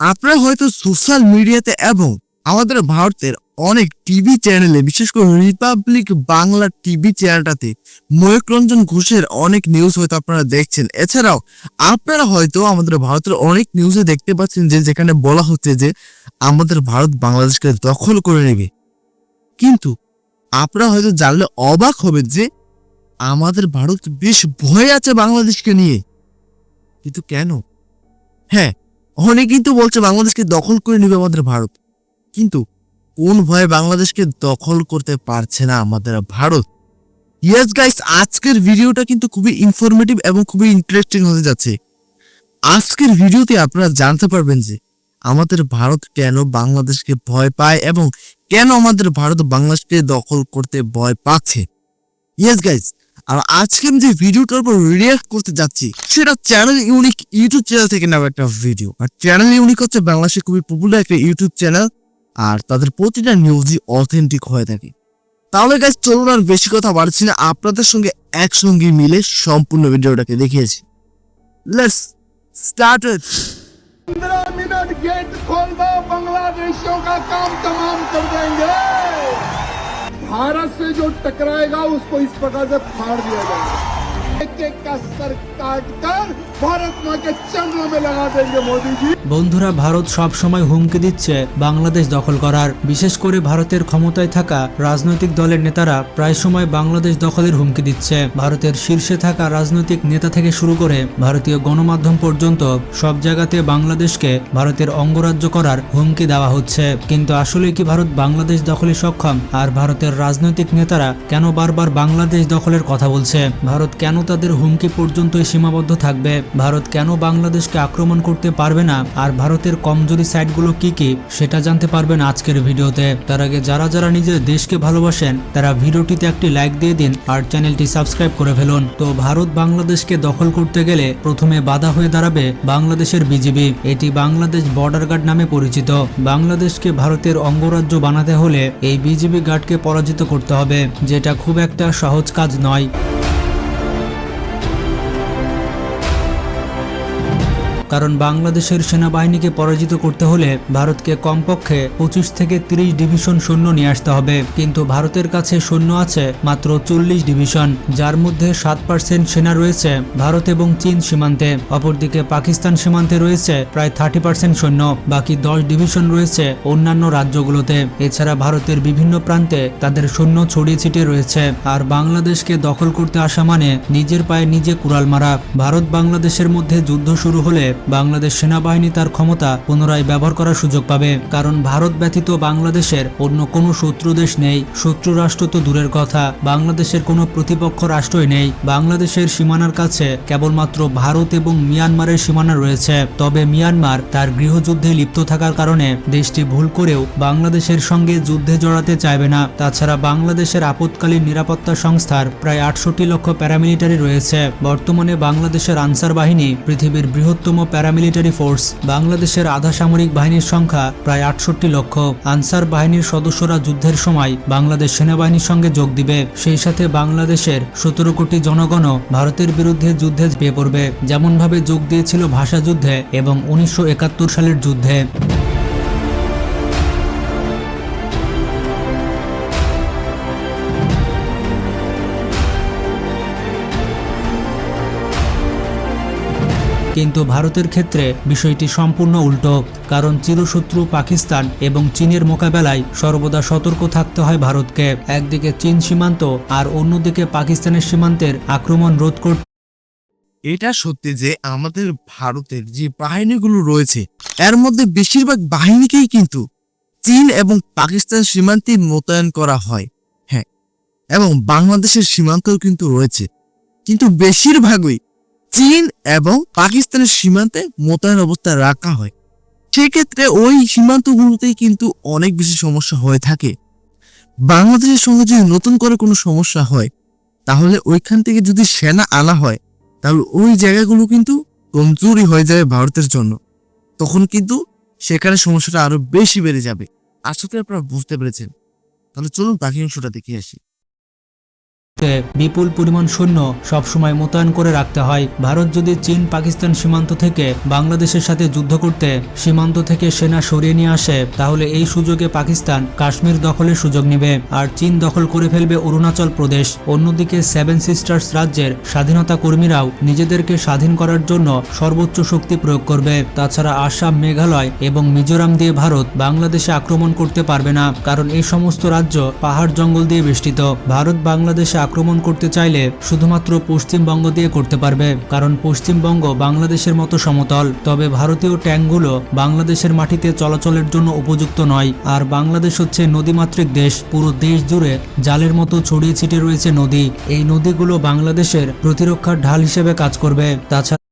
আপনারা হয়তো সোশ্যাল মিডিয়াতে এবং আমাদের ভারতের অনেক টিভি চ্যানেলে বিশেষ করে রিপাবলিক বাংলা টিভি চ্যানেলটাতে ময়ূক রঞ্জন ঘোষের অনেক নিউজ হয়তো আপনারা দেখছেন। এছাড়াও আপনারা হয়তো আমাদের ভারতের অনেক নিউজে দেখতে পাচ্ছেন যে, যেখানে বলা হচ্ছে যে, আমাদের ভারত বাংলাদেশকে দখল করে নেবে। কিন্তু আপনারা হয়তো জানলে অবাক হবে যে, আমাদের ভারত বেশ ভয় আছে বাংলাদেশকে নিয়ে। কিন্তু কেন? হ্যাঁ অনেক কিন্তু বলছে বাংলাদেশকে দখল করে নেবে আমাদের ভারত। কিন্তু কোন ভয়ে বাংলাদেশকে দখল করতে পারছে না আমাদের ভারত? ইয়েস গাইস আজকের ভিডিওটা কিন্তু খুবই ইনফরমেটিভ এবং খুবই ইন্টারেস্টিং হতে যাচ্ছে। আজকের ভিডিওতে আপনারা জানতে পারবেন যে আমাদের ভারত কেন বাংলাদেশকে ভয় পায় এবং কেন আমাদের ভারত বাংলাদেশকে দখল করতে ভয় পাচ্ছে। ইয়েস গাইস আর আজকে আমি যে ভিডিওটার উপর রিয়াক্ট করতে যাচ্ছি সেটা চ্যানেল ইউনিক ইউটিউব চ্যানেল থেকে নেওয়া একটা ভিডিও আর চ্যানেল ইউনিক হচ্ছে বাংলাদেশে খুবই পপুলার একটা ইউটিউব চ্যানেল আর তাদের প্রতিটা নিউজই অথেন্টিক হয়ে থাকে তাহলে গাইস চলুন আর বেশি কথা বাড়ছি না আপনাদের সঙ্গে একসঙ্গে মিলে সম্পূর্ণ ভিডিওটাকে দেখিয়েছি লেটস স্টার্ট पंद्रह मिनट गेट खोल दो बांग्लादेशियों का काम तमाम कर देंगे भारत से जो टकराएगा उसको इस प्रकार से फाड़ दिया जाएगा। বন্ধুরা, ভারত সব সময় হুমকি দিচ্ছে বাংলাদেশ দখল করার। বিশেষ করে ভারতের ক্ষমতায় থাকা রাজনৈতিক দলের নেতারা প্রায় সময় বাংলাদেশ দখলের হুমকি দিচ্ছে। ভারতের শীর্ষে থাকা রাজনৈতিক নেতা থেকে শুরু করে ভারতীয় গণমাধ্যম পর্যন্ত সব জায়গাতে বাংলাদেশকে ভারতের অঙ্গরাজ্য করার হুমকি দেওয়া হচ্ছে। কিন্তু আসলে কি ভারত বাংলাদেশ দখলে সক্ষম? আর ভারতের রাজনৈতিক নেতারা কেন বারবার বাংলাদেশ দখলের কথা বলছে? ভারত কেন তাদের হুমকি পর্যন্তই সীমাবদ্ধ থাকবে। ভারত কেন বাংলাদেশকে আক্রমণ করতে পারবে না? আর ভারতের কমজোরি সাইটগুলো কি কি? সেটা জানতে পারবেন আজকের ভিডিওতে। তার আগে যারা যারা নিজের দেশকে ভালোবাসেন, তারা ভিডিওটিতে একটি লাইক দিয়ে দিন আর চ্যানেলটি সাবস্ক্রাইব করে ফেলুন। তো ভারত বাংলাদেশকে দখল করতে গেলে প্রথমে বাধা হয়ে দাঁড়াবে বাংলাদেশের বিজিবি। এটি বাংলাদেশ বর্ডার গার্ড নামে পরিচিত। বাংলাদেশকে ভারতের অঙ্গরাজ্য বানাতে হলে এই বিজিবি গার্ডকে পরাজিত করতে হবে, যেটা খুব একটা সহজ কাজ নয়। কারণ বাংলাদেশের সেনাবাহিনীকে পরাজিত করতে হলে ভারতকে কমপক্ষে পঁচিশ থেকে তিরিশ ডিভিশন সৈন্য নিয়ে আসতে হবে। কিন্তু ভারতের কাছে সৈন্য আছে মাত্র চল্লিশ ডিভিশন, যার মধ্যে সাত পার্সেন্ট সেনা রয়েছে ভারত এবং চীন সীমান্তে। অপরদিকে পাকিস্তান সীমান্তে রয়েছে প্রায় থার্টি পার্সেন্ট সৈন্য, বাকি দশ ডিভিশন রয়েছে অন্যান্য রাজ্যগুলোতে। এছাড়া ভারতের বিভিন্ন প্রান্তে তাদের সৈন্য ছড়িয়ে ছিটিয়ে রয়েছে। আর বাংলাদেশকে দখল করতে আসা মানে নিজের পায়ে নিজে কুড়াল মারা। ভারত বাংলাদেশের মধ্যে যুদ্ধ শুরু হলে বাংলাদেশ সেনাবাহিনী তার ক্ষমতা পুনরায় ব্যবহার করার সুযোগ পাবে। কারণ ভারত ব্যতীত বাংলাদেশের অন্য কোনো শত্রু দেশ নেই। শত্রু রাষ্ট্র তো দূরের কথা। বাংলাদেশের কোনো প্রতিপক্ষ রাষ্ট্রই নেই। বাংলাদেশের সীমানার কাছে কেবলমাত্র ভারত এবং মিয়ানমারের সীমানা রয়েছে। তবে মিয়ানমার তার গৃহযুদ্ধে লিপ্ত থাকার কারণে দেশটি ভুল করেও বাংলাদেশের সঙ্গে যুদ্ধে জড়াতে চাইবে না। তাছাড়া বাংলাদেশের আপৎকালীন নিরাপত্তা সংস্থার প্রায় আটষট্টি লক্ষ প্যারামিলিটারি রয়েছে। বর্তমানে বাংলাদেশের আনসার বাহিনী পৃথিবীর বৃহত্তম প্যারামিলিটারি ফোর্স বাংলাদেশের আধা সামরিক বাহিনীর সংখ্যা প্রায় আটষট্টি লক্ষ। আনসার বাহিনীর সদস্যরা যুদ্ধের সময় বাংলাদেশ সেনাবাহিনীর সঙ্গে যোগ দিবে। সেই সাথে বাংলাদেশের সতেরো কোটি জনগণও ভারতের বিরুদ্ধে যুদ্ধে পেয়ে পড়বে। যেমনভাবে যোগ দিয়েছিল ভাষা যুদ্ধে এবং উনিশশো একাত্তর সালের যুদ্ধে। কিন্তু ভারতের ক্ষেত্রে বিষয়টি সম্পূর্ণ উল্টো, কারণ চিরশত্রু পাকিস্তান এবং চীনের মোকাবেলায় সর্বদা সতর্ক থাকতে হয় ভারতকে। একদিকে চীন সীমান্ত আর অন্যদিকে পাকিস্তানের সীমান্তের আক্রমণ রোধ করতে এটা সত্যি যে আমাদের ভারতের যে বাহিনীগুলো রয়েছে, এর মধ্যে বেশিরভাগ বাহিনীকেই কিন্তু চীন এবং পাকিস্তান সীমান্তে মোতায়েন করা হয়। হ্যাঁ এবং বাংলাদেশের সীমান্তও কিন্তু রয়েছে। কিন্তু বেশিরভাগই চীন এবং পাকিস্তানের সীমান্তে মোতায়েন অবস্থায় রাখা হয়। সেক্ষেত্রে ওই সীমান্তগুলোতেই কিন্তু অনেক বেশি সমস্যা হয়ে থাকে। বাংলাদেশের সঙ্গে যদি নতুন করে কোনো সমস্যা হয়, তাহলে ওইখান থেকে যদি সেনা আনা হয়, তাহলে ওই জায়গাগুলো কিন্তু কমজোরি হয়ে যাবে ভারতের জন্য। তখন কিন্তু সেখানে সমস্যাটা আরও বেশি বেড়ে যাবে। আসলে আপনারা বুঝতে পেরেছেন। তাহলে চলুন বাকি অংশটা দেখে আসি। বিপুল পরিমাণ সৈন্য সবসময় মোতায়েন করে রাখতে হয়। ভারত যদি চীন, পাকিস্তান সীমান্ত থেকে বাংলাদেশের সাথে যুদ্ধ করতে সীমান্ত থেকে সেনা সরিয়ে নিয়ে আসে, তাহলে এই সুযোগে পাকিস্তান কাশ্মীর দখলের সুযোগ নেবে আর চীন দখল করে ফেলবে অরুণাচল প্রদেশ। অন্যদিকে সেভেন সিস্টার্স রাজ্যের স্বাধীনতা কর্মীরাও নিজেদেরকে স্বাধীন করার জন্য সর্বোচ্চ শক্তি প্রয়োগ করবে। তাছাড়া আসাম, মেঘালয় এবং মিজোরাম দিয়ে ভারত বাংলাদেশে আক্রমণ করতে পারবে না, কারণ এই সমস্ত রাজ্য পাহাড় জঙ্গল দিয়ে বেষ্টিত। ভারত বাংলাদেশে আক্রমণ করতে চাইলে শুধুমাত্র পশ্চিমবঙ্গ দিয়ে করতে পারবে, কারণ পশ্চিমবঙ্গ বাংলাদেশের মতো সমতল। তবে ভারতীয় ট্যাঙ্কগুলো বাংলাদেশের মাটিতে চলাচলের জন্য উপযুক্ত নয়, আর বাংলাদেশ হচ্ছে নদীমাতৃক দেশ। পুরো দেশ জুড়ে জালের মতো ছড়িয়ে ছিটিয়ে রয়েছে নদী। এই নদীগুলো বাংলাদেশের প্রতিরক্ষার ঢাল হিসেবে কাজ করবে। তাছাড়া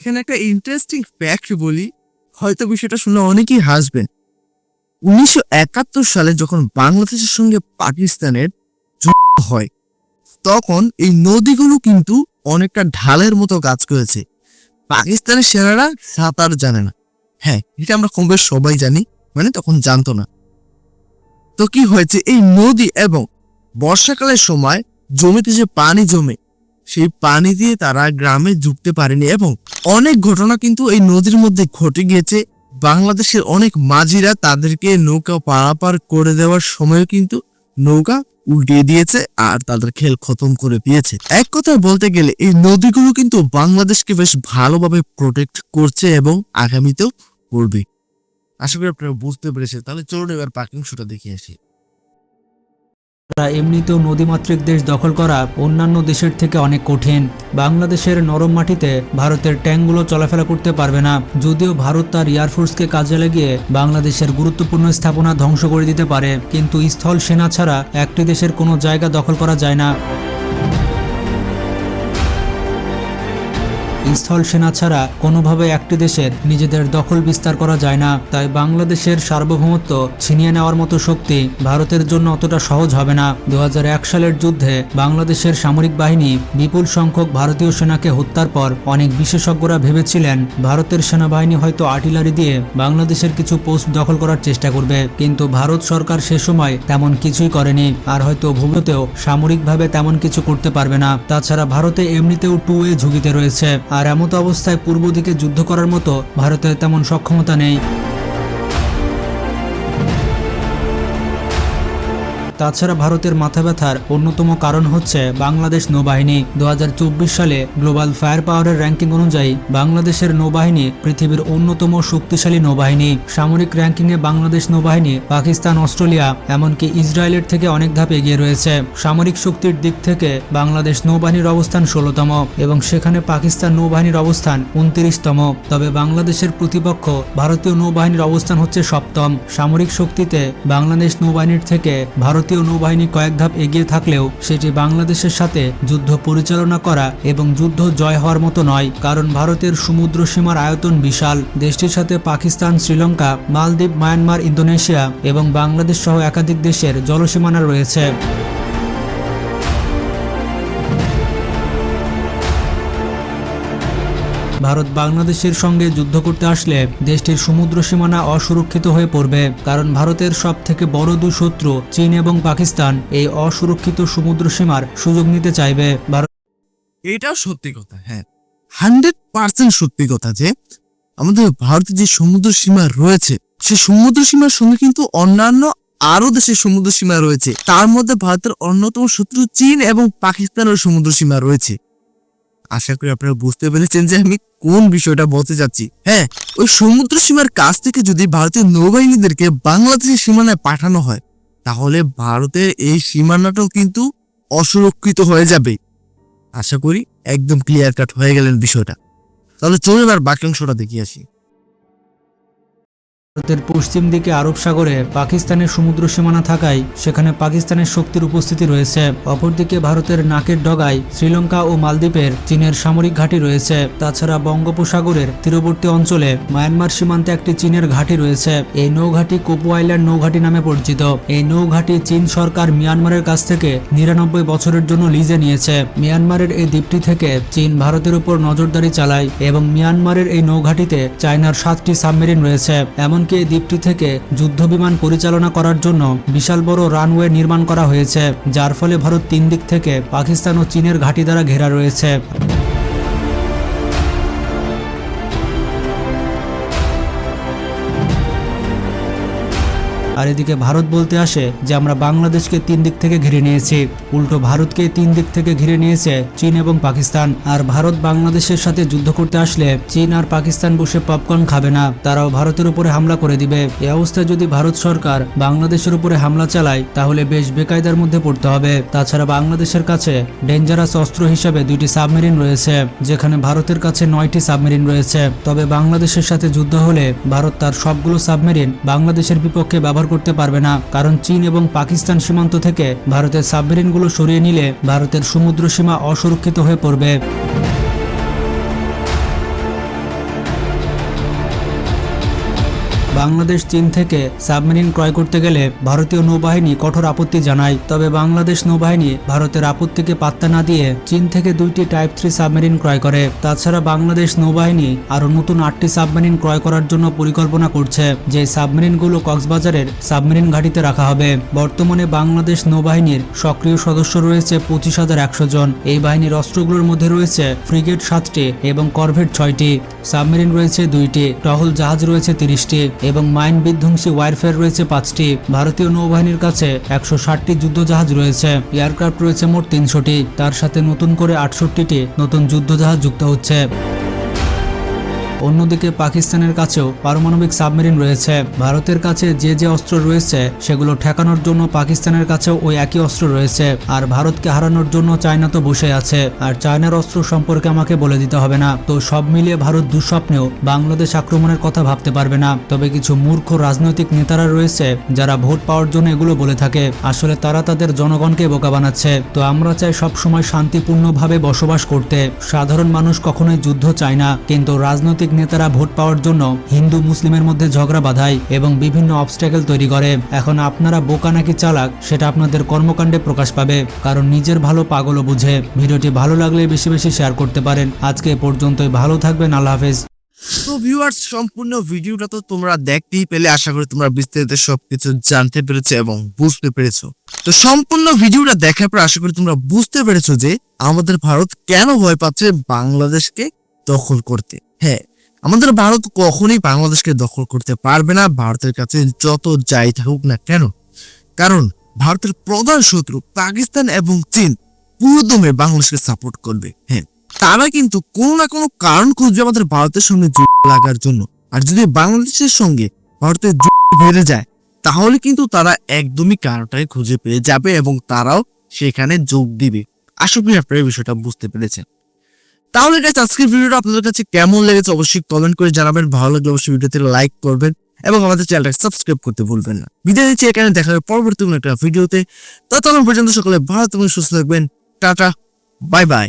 এখানে একটা ইন্টারেস্টিং ফ্যাক্ট বলি, হয়তো বিষয়টা শুনে অনেকেই হাসবেন। উনিশশো সালে যখন বাংলাদেশের সঙ্গে পাকিস্তানের যুদ্ধ হয় তখন এই নদীগুলো কিন্তু অনেকটা ঢালের মতো কাজ করেছে। পাকিস্তানের সেনারা সাঁতার জানে না। হ্যাঁ এটা আমরা কম সবাই জানি মানে তখন জানতো না। তো কি হয়েছে? এই নদী এবং বর্ষাকালের সময় জমিতে যে পানি জমে, সেই পানি দিয়ে তারা গ্রামে ঢুকতে পারেনি এবং অনেক ঘটনা কিন্তু এই নদীর মধ্যে ঘটে গিয়েছে। বাংলাদেশের অনেক মাঝিরা তাদেরকে নৌকা পারাপার করে দেওয়ার সময় কিন্তু নৌকা উল্টিয়ে দিয়েছে আর তাদের খেল খতম করে দিয়েছে। এক কথায় বলতে গেলে এই নদীগুলো কিন্তু বাংলাদেশকে বেশ ভালোভাবে প্রোটেক্ট করছে এবং আগামীতেও করবে। আশা করি আপনারা বুঝতে পেরেছেন। তাহলে চলুন এবার পার্কিং শোটা দেখে আসি। এমনিতেও নদীমাতৃক দেশ দখল করা অন্যান্য দেশের থেকে অনেক কঠিন। বাংলাদেশের নরম মাটিতে ভারতের ট্যাঙ্কগুলো চলাফেরা করতে পারবে না। যদিও ভারত তার এয়ারফোর্সকে কাজে লাগিয়ে বাংলাদেশের গুরুত্বপূর্ণ স্থাপনা ধ্বংস করে দিতে পারে। কিন্তু স্থল সেনা ছাড়া একটি দেশের কোনো জায়গা দখল করা যায় না। স্থল সেনা ছাড়া কোনোভাবে একটি দেশের নিজেদের দখল বিস্তার করা যায় না। তাই বাংলাদেশের সার্বভৌমত্ব ছিনিয়ে নেওয়ার মতো শক্তি ভারতের জন্য অতটা সহজ হবে না। দু সালের যুদ্ধে বাংলাদেশের সামরিক বাহিনী বিপুল সংখ্যক ভারতীয় সেনাকে হত্যার পর অনেক বিশেষজ্ঞরা ভেবেছিলেন ভারতের সেনাবাহিনী হয়তো আর্টিলারি দিয়ে বাংলাদেশের কিছু পোস্ট দখল করার চেষ্টা করবে। কিন্তু ভারত সরকার সে সময় তেমন কিছুই করেনি। আর হয়তো ভবিষ্যতেও সামরিকভাবে তেমন কিছু করতে পারবে না। তাছাড়া ভারতে এমনিতেও টু এ ঝুঁকিতে রয়েছে। আর এমতো অবস্থায় পূর্ব দিকে যুদ্ধ করার মতো ভারতের তেমন সক্ষমতা নেই। তাছাড়া ভারতের মাথা ব্যথার অন্যতম কারণ হচ্ছে বাংলাদেশ নৌবাহিনী। দু হাজার চব্বিশ সালে গ্লোবাল ফায়ার পাওয়ারের র্যাঙ্কিং অনুযায়ী বাংলাদেশের নৌবাহিনী পৃথিবীর অন্যতম শক্তিশালী নৌবাহিনী। সামরিক র্যাঙ্কিংয়ে বাংলাদেশ নৌবাহিনী, পাকিস্তান, অস্ট্রেলিয়া, এমনকি ইসরায়েলের থেকে অনেক ধাপ এগিয়ে রয়েছে। সামরিক শক্তির দিক থেকে বাংলাদেশ নৌবাহিনীর অবস্থান ষোলোতম এবং সেখানে পাকিস্তান নৌবাহিনীর অবস্থান উনত্রিশতম। তবে বাংলাদেশের প্রতিপক্ষ ভারতীয় নৌবাহিনীর অবস্থান হচ্ছে সপ্তম। সামরিক শক্তিতে বাংলাদেশ নৌবাহিনীর থেকে ভারতীয় নৌবাহিনী কয়েক ধাপ এগিয়ে থাকলেও সেটি বাংলাদেশের সাথে যুদ্ধ পরিচালনা করা এবং যুদ্ধ জয় হওয়ার মতো নয়, কারণ ভারতের সমুদ্র সীমার আয়তন বিশাল। দেশটির সাথে পাকিস্তান, শ্রীলঙ্কা, মালদ্বীপ, মায়ানমার, ইন্দোনেশিয়া এবং বাংলাদেশ সহ একাধিক দেশের জলসীমানা রয়েছে। ভারত বাংলাদেশের সঙ্গে যুদ্ধ করতে আসলে দেশটির সমুদ্র সীমানা অসুরক্ষিত হয়ে পড়বে, কারণ ভারতের সব থেকে বড় দুই শত্রু চীন এবং পাকিস্তান এই অসুরক্ষিত সমুদ্র সীমার সুযোগ নিতে চাইবে। ভারত এটাও সত্যি কথা হ্যাঁ। হান্ড্রেড পার্সেন্ট সত্যি কথা যে, আমাদের ভারতের যে সমুদ্র সীমা রয়েছে, সে সমুদ্র সীমার সঙ্গে কিন্তু অন্যান্য আরও দেশের সমুদ্র সীমা রয়েছে। তার মধ্যে ভারতের অন্যতম শত্রু চীন এবং পাকিস্তানের সমুদ্র সীমা রয়েছে। আশা করি আপনারা বুঝতে পেরেছেন যে আমি কোন বিষয়টা বলতে যাচ্ছি। হ্যাঁ ওই সমুদ্র সীমার কাছ থেকে যদি ভারতীয় নৌবাহিনীদেরকে বাংলাদেশের সীমানায় পাঠানো হয়, তাহলে ভারতের এই সীমানাটাও কিন্তু অসুরক্ষিত হয়ে যাবে। আশা করি একদম ক্লিয়ার কাট হয়ে গেলেন বিষয়টা। তাহলে চলুন এবার বাকি অংশটা দেখিয়ে আসি। ভারতের পশ্চিম দিকে আরব সাগরে পাকিস্তানের সমুদ্র সীমানা থাকায় সেখানে পাকিস্তানের শক্তির উপস্থিতি রয়েছে। অপরদিকে ভারতের নাকের ডগায় শ্রীলঙ্কা ও মালদ্বীপের চীনের সামরিক ঘাঁটি রয়েছে। তাছাড়া বঙ্গোপসাগরের তীরবর্তী অঞ্চলে মায়ানমার সীমান্তে একটি চীনের ঘাঁটি রয়েছে। এই নৌঘাঁটি কোপো আইল্যান্ড নৌঘাঁটি নামে পরিচিত। এই নৌঘাঁটি চীন সরকার মিয়ানমারের কাছ থেকে নিরানব্বই বছরের জন্য লিজে নিয়েছে। মিয়ানমারের এই দ্বীপটি থেকে চীন ভারতের উপর নজরদারি চালায় এবং মিয়ানমারের এই নৌঘাঁটিতে চায়নার সাতটি সাবমেরিন রয়েছে। এমনকি এই দ্বীপটি থেকে যুদ্ধ বিমান পরিচালনা করার জন্য বিশাল বড় রানওয়ে নির্মাণ করা হয়েছে, যার ফলে ভারত তিন দিক থেকে পাকিস্তান ও চীনের ঘাঁটি দ্বারা ঘেরা রয়েছে। আর এদিকে ভারত বলতে আসে যে আমরা বাংলাদেশকে তিন দিক থেকে ঘিরে নিয়েছি। উল্টো ভারতকে তিন দিক থেকে ঘিরে নিয়েছে চীন এবং পাকিস্তান। আর ভারত বাংলাদেশের সাথে যুদ্ধ করতে আসলে চীন আর পাকিস্তান বসে পপকর্ন খাবে না। তারাও ভারতের উপরে হামলা করে দিবে। এ অবস্থায় যদি ভারত সরকার বাংলাদেশের উপরে হামলা চালায়, তাহলে বেশ বেকায়দার মধ্যে পড়তে হবে। তাছাড়া বাংলাদেশের কাছে ডেঞ্জারাস অস্ত্র হিসাবে দুইটি সাবমেরিন রয়েছে, যেখানে ভারতের কাছে নয়টি সাবমেরিন রয়েছে। তবে বাংলাদেশের সাথে যুদ্ধ হলে ভারত তার সবগুলো সাবমেরিন বাংলাদেশের বিপক্ষে ব্যবহার করতে পারবে না। কারণ চীন এবং পাকিস্তান সীমান্ত থেকে ভারতের সাবমেরিনগুলো সরিয়ে নিলে ভারতের সমুদ্র সীমা অসুরক্ষিত হয়ে পড়বে। বাংলাদেশ, চীন থেকে সাবমেরিন ক্রয় করতে গেলে ভারতীয় নৌবাহিনী কঠোর আপত্তি জানায়। তবে বাংলাদেশ নৌবাহিনী ভারতের আপত্তিকে পাত্তা না দিয়ে চীন থেকে দুইটি টাইপ থ্রি সাবমেরিন ক্রয় করে। তাছাড়া বাংলাদেশ নৌবাহিনী আরও নতুন আটটি সাবমেরিন ক্রয় করার জন্য পরিকল্পনা করছে, যে সাবমেরিনগুলো কক্সবাজারের সাবমেরিন ঘাঁটিতে রাখা হবে। বর্তমানে বাংলাদেশ নৌবাহিনীর সক্রিয় সদস্য রয়েছে পঁচিশ হাজার একশো জন। এই বাহিনীর অস্ত্রগুলোর মধ্যে রয়েছে ফ্রিগেট সাতটি এবং করভেট ছয়টি। সাবমেরিন রয়েছে দুইটি, টহল জাহাজ রয়েছে তিরিশটি এবং মাইন বিধ্বংসী ওয়ারফেয়ার রয়েছে পাঁচটি। ভারতীয় নৌবাহিনীর কাছে একশো ষাটটি যুদ্ধজাহাজ রয়েছে। এয়ারক্রাফট রয়েছে মোট তিনশোটি। তার সাথে নতুন করে আটষট্টিটি নতুন যুদ্ধজাহাজ যুক্ত হচ্ছে। অন্যদিকে পাকিস্তানের কাছেও পারমাণবিক সাবমেরিন রয়েছে। ভারতের কাছে যে যে অস্ত্র রয়েছে, সেগুলো ঠেকানোর জন্য পাকিস্তানের কাছেও ওই একই অস্ত্র রয়েছে। আর ভারতকে হারানোর জন্য চায়না তো বসে আছে। আর চায়নার অস্ত্র সম্পর্কে আমাকে বলে দিতে হবে না। তো সব মিলিয়ে ভারত দুঃস্বপ্নেও বাংলাদেশ আক্রমণের কথা ভাবতে পারবে না। তবে কিছু মূর্খ রাজনৈতিক নেতারা রয়েছে, যারা ভোট পাওয়ার জন্য এগুলো বলে থাকে। আসলে তারা তাদের জনগণকে বোকা বানাচ্ছে। তো আমরা চাই সবসময় শান্তিপূর্ণভাবে বসবাস করতে। সাধারণ মানুষ কখনোই যুদ্ধ চায় না। কিন্তু রাজনৈতিক নেতারা ভোট পাওয়ার জন্য হিন্দু মুসলিমের মধ্যে ঝগড়া বাধায় এবং বিভিন্ন অবস্ট্যাকেল তৈরি করে। এখন আপনারা বোকা নাকি চালাক, সেটা আপনাদের কর্মকাণ্ডে প্রকাশ পাবে। কারণ নিজের ভালো পাগলও বুঝে। ভিডিওটি ভালো লাগলে বেশি বেশি শেয়ার করতে পারেন। আজকে এ পর্যন্তই। ভালো থাকবেন। আল্লাহ হাফেজ। তো ভিউয়ার্স সম্পূর্ণ ভিডিওটা তো তোমরা দেখতেই পেলে। আশা করি তোমরা বিস্তারিত সবকিছু জানতে পেরেছ এবং বুঝতে পেরেছ। তো সম্পূর্ণ ভিডিওটা দেখার পর আশা করি তোমরা বুঝতে পেরেছ যে আমাদের ভারত কেন ভয় পাচ্ছে বাংলাদেশকে দখল করতে। হ্যাঁ আমাদের ভারত কখনোই বাংলাদেশকে দখল করতে পারবে না, ভারতের কাছে যত যাই থাকুক না কেন। কারণ ভারতের প্রধান শত্রু পাকিস্তান এবং চীন পুরোদমে বাংলাদেশকে সাপোর্ট করবে। হ্যাঁ তারা কিন্তু কোনো না কোনো কারণ খুঁজবে আমাদের ভারতের সঙ্গে যুদ্ধ লাগার জন্য। আর যদি বাংলাদেশের সঙ্গে ভারতের যুদ্ধ বেড়ে যায়, তাহলে কিন্তু তারা একদমই কারণটাই খুঁজে পেয়ে যাবে এবং তারাও সেখানে যোগ দিবে। আশা করি আপনারা বিষয়টা বুঝতে পেরেছেন। তাহলে গাইস আজকের ভিডিওটা আপনাদের কাছে কেমন লেগেছে অবশ্যই কমেন্ট করে জানাবেন। ভালো লাগলে অবশ্যই ভিডিওতে লাইক করবেন এবং আমাদের চ্যানেলটাকে সাবস্ক্রাইব করতে ভুলবেন না। বিদায় দিচ্ছি এখানে দেখা হবে পরবর্তী কোনো একটা ভিডিওতে। ততক্ষণ পর্যন্ত সকলে ভালো এবং সুস্থ থাকবেন। Tata bye bye